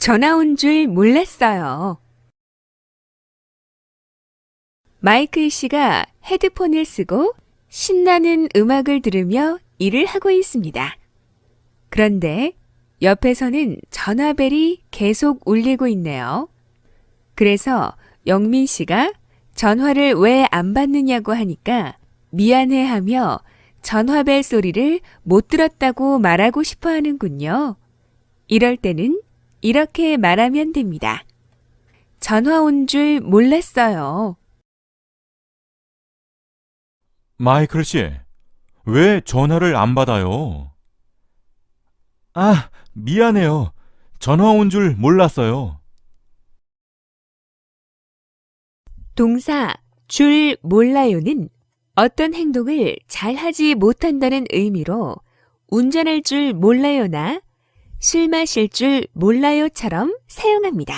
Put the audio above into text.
전화 온 줄 몰랐어요. 마이클 씨가 헤드폰을 쓰고 신나는 음악을 들으며 일을 하고 있습니다. 그런데 옆에서는 전화벨이 계속 울리고 있네요. 그래서 영민 씨가 전화를 왜 안 받느냐고 하니까 미안해 하며 전화벨 소리를 못 들었다고 말하고 싶어 하는군요. 이럴 때는 이렇게 말하면 됩니다. 전화 온 줄 몰랐어요. 마이클 씨, 왜 전화를 안 받아요? 아, 미안해요. 전화 온 줄 몰랐어요. 동사 줄 몰라요는 어떤 행동을 잘 하지 못한다는 의미로 운전할 줄 몰라요나 술 마실 줄 몰라요처럼 사용합니다.